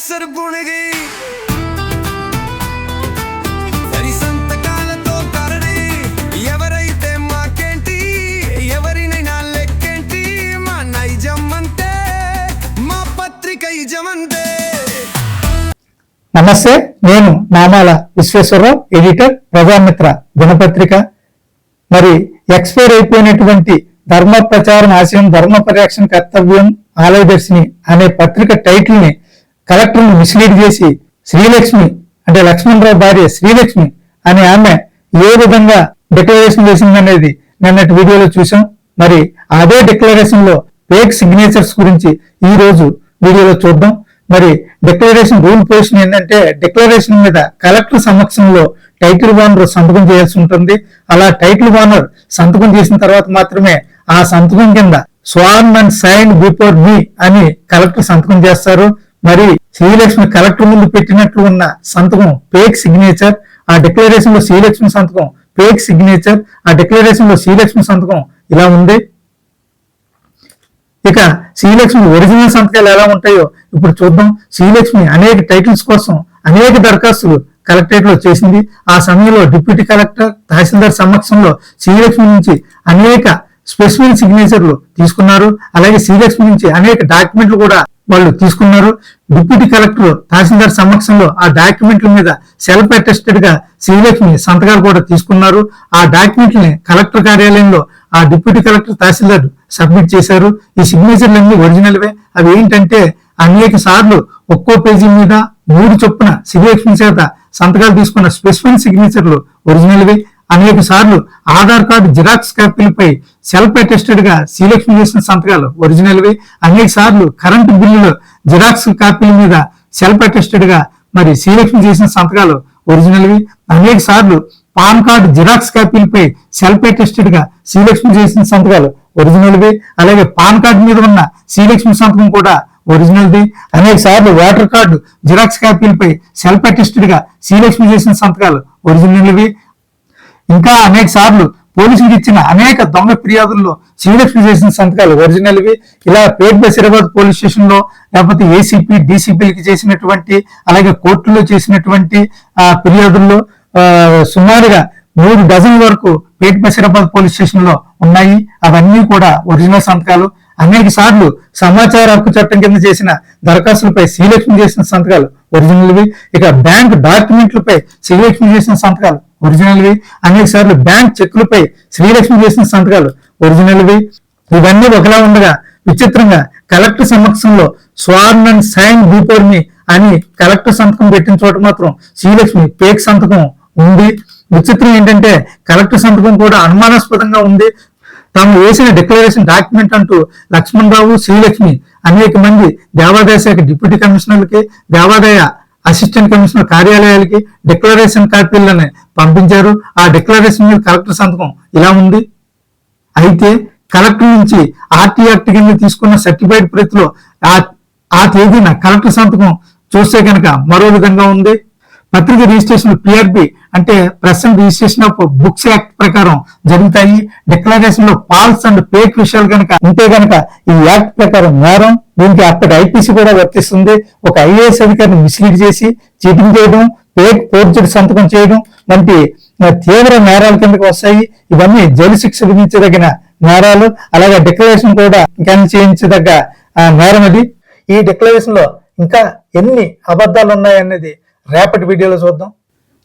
Officer బుణిగి సరి సంతకాలతో ఎవరైతే మాకేంటి ఎవరినైనా లెక్కేంటి? మా నైజం అంతే మా పత్రిక ఇజమంతే నమస్తే నేను నామాల విశ్వేశ్వరరావు ఎడిటర్ ప్రజామిత్ర దినపత్రిక. మరి ఎక్స్పైర్ అయిపోయినటువంటి ధర్మ ప్రచారం ఆశయం ధర్మ పరిరక్షణ కర్తవ్యం ఆలయదర్శిని అనే పత్రిక టైటిల్ కలెక్టర్ను మిస్లీడ్ చేసి శ్రీలక్ష్మి అంటే లక్ష్మణరావు భార్య శ్రీలక్ష్మి అనే ఆమె ఏ విధంగా డిక్లరేషన్ చేసిందనేది నిన్నటి వీడియోలో చూసాం మరి అదే డిక్లరేషన్లో ఫేక్ సిగ్నేచర్స్ గురించి ఈ రోజు వీడియోలో చూద్దాం. మరి డిక్లరేషన్ రూల్ పొజిషన్ ఏంటంటే డిక్లరేషన్ మీద కలెక్టర్ సమక్షంలో టైటిల్ ఓనర్ సంతకం చేయాల్సి ఉంటుంది. అలా టైటిల్ ఓనర్ సంతకం చేసిన తర్వాత మాత్రమే ఆ సంతకం కింద sworn and sign before me అని కలెక్టర్ సంతకం చేస్తారు. మరి శ్రీలక్ష్మి కలెక్టర్ ముందు పెట్టినట్లు ఉన్న సంతకం ఫేక్ సిగ్నేచర్ ఆ డిక్లరేషన్లో శ్రీలక్ష్మి సంతకం ఫేక్ సిగ్నేచర్ ఆ డిక్లరేషన్లో శ్రీలక్ష్మి సంతకం ఇలా ఉంది. ఇక శ్రీలక్ష్మి ఒరిజినల్ సంతకాలు ఎలా ఉంటాయో ఇప్పుడు చూద్దాం. శ్రీలక్ష్మి అనేక టైటిల్స్ కోసం అనేక దరఖాస్తులు కలెక్టరేట్లో చేసింది. ఆ సమయంలో డిప్యూటీ కలెక్టర్ తహసీల్దార్ సమక్షంలో శ్రీలక్ష్మి నుంచి అనేక స్పెసిఫిక్ సిగ్నేచర్లు తీసుకున్నారు. అలాగే శ్రీలక్ష్మి నుంచి అనేక డాక్యుమెంట్లు కూడా వాళ్ళు తీసుకున్నారు. డిప్యూటీ కలెక్టర్ తహసీల్దార్ సమక్షంలో ఆ డాక్యుమెంట్ల మీద సెల్ఫ్ అటెస్టెడ్గా శ్రీలక్ష్మి సంతకాలు కూడా తీసుకున్నారు. ఆ డాక్యుమెంట్లని కలెక్టర్ కార్యాలయంలో ఆ డిప్యూటీ కలెక్టర్ తహసీల్దార్ సబ్మిట్ చేశారు. ఈ సిగ్నేచర్లన్నీ ఒరిజినల్వే. అవి ఏంటంటే అనేక సార్లు ఒక్కో పేజీ మీద మూడు చొప్పున శ్రీలక్ష్మి చేత సంతకాలు తీసుకున్న స్పెసిఫిక్ సిగ్నేచర్లు ఒరిజినల్వి. అనేక సార్లు ఆధార్ కార్డు జిరాక్స్ కాపీలపై సెల్ఫ్ అటెస్టెడ్గా శ్రీలక్ష్మి చేసిన సంతకాలు ఒరిజినల్వి. అనేక సార్లు కరెంటు బిల్లులు జిరాక్స్ కాపీల మీద సెల్ఫ్ అటెస్టెడ్గా మరి శ్రీలక్ష్మి చేసిన సంతకాలు ఒరిజినల్వి. అనేక సార్లు పాన్ కార్డు జిరాక్స్ కాపీలపై సెల్ఫ్ అటెస్టెడ్గా శ్రీలక్ష్మి చేసిన సంతకాలు ఒరిజినల్వి. అలాగే పాన్ కార్డు మీద ఉన్న శ్రీలక్ష్మి సంతకం కూడా ఒరిజినల్ది. అనేక సార్లు ఓటర్ కార్డు జిరాక్స్ కాపీలపై సెల్ఫ్ అటెస్టెడ్గా శ్రీలక్ష్మి చేసిన సంతకాలు ఒరిజినల్వి. ఇంకా అనేక సార్లు పోలీసులకు ఇచ్చిన అనేక దొంగ ఫిర్యాదుల్లో శ్రీలక్ష్మి చేసిన సంతకాలు ఒరిజినల్వి. ఇలా పేట్ బసిరాబాద్ పోలీస్ స్టేషన్లో లేకపోతే ఏసీపీ డీసీపీలకి చేసినటువంటి అలాగే కోర్టులో చేసినటువంటి ఆ ఫిర్యాదుల్లో సుమారుగా మూడు డజన్ వరకు పేట్ బసిరాబాద్ పోలీస్ స్టేషన్లో ఉన్నాయి. అవన్నీ కూడా ఒరిజినల్ సంతకాలు. అనేక సార్లు సమాచార హక్కు చట్టం కింద చేసిన దరఖాస్తులపై శ్రీలక్ష్మి చేసిన సంతకాలు ఒరిజినల్వి ఇక బ్యాంక్ డాక్యుమెంట్లపై శ్రీలక్ష్మి చేసిన సంతకాలు ఒరిజినల్వి అనేక సార్లు బ్యాంక్ చెక్కులపై శ్రీలక్ష్మి చేసిన సంతకాలు ఒరిజినల్వి ఇవన్నీ ఒకలా ఉండగా విచిత్రంగా కలెక్టర్ సమక్షంలో స్వార్న్ అండ్ సైన్ బిఫోర్ అని కలెక్టర్ సంతకం పెట్టిన చోట మాత్రం శ్రీలక్ష్మి పేక్ సంతకం ఉంది. విచిత్రం ఏంటంటే కలెక్టర్ సంతకం కూడా అనుమానాస్పదంగా ఉంది. తాము వేసిన డిక్లరేషన్ డాక్యుమెంట్ అంటూ లక్ష్మణ్ రావు శ్రీలక్ష్మి అనేక మంది దేవాదాయ శాఖ డిప్యూటీ కమిషనర్లకి దేవాదాయ అసిస్టెంట్ కమిషనర్ కార్యాలయాలకి డిక్లరేషన్ కాపీలను పంపించారు. ఆ డిక్లరేషన్ మీద కలెక్టర్ సంతకం ఇలా ఉంది. అయితే కలెక్టర్ నుంచి ఆర్టీ యాక్ట్ కింద తీసుకున్న సర్టిఫైడ్ ప్రతిలో ఆ ఆ తేదీన కలెక్టర్ సంతకం చూస్తే కనుక మరో విధంగా ఉంది. పత్రిక రిజిస్ట్రేషన్ పిఆర్పి అంటే present registration of books act ప్రకారం జరుగుతాయి. డిక్లరేషన్లో ఫాల్స్ అండ్ ఫేక్ విషయాలు కనుక ఉంటే కనుక ఈ యాక్ట్ ప్రకారం నేరం దీనికి అప్పటి ఐపీసీ కూడా వర్తిస్తుంది. ఒక ఐఏఎస్ అధికారిని మిస్లీడ్ చేసి చీటింగ్ చేయడం ఫేక్ ఫోర్జెడ్ సంతకం చేయడం వంటి తీవ్ర నేరాల కిందకి వస్తాయి. ఇవన్నీ జైలు శిక్ష విధించదగిన నేరాలు. అలాగే డిక్లరేషన్ కూడా క్యాన్ చేయించదగ్గ ఆ, నేరం అది. ఈ డిక్లరేషన్లో ఇంకా ఎన్ని అబద్ధాలు ఉన్నాయనేది రేపటి వీడియోలో చూద్దాం.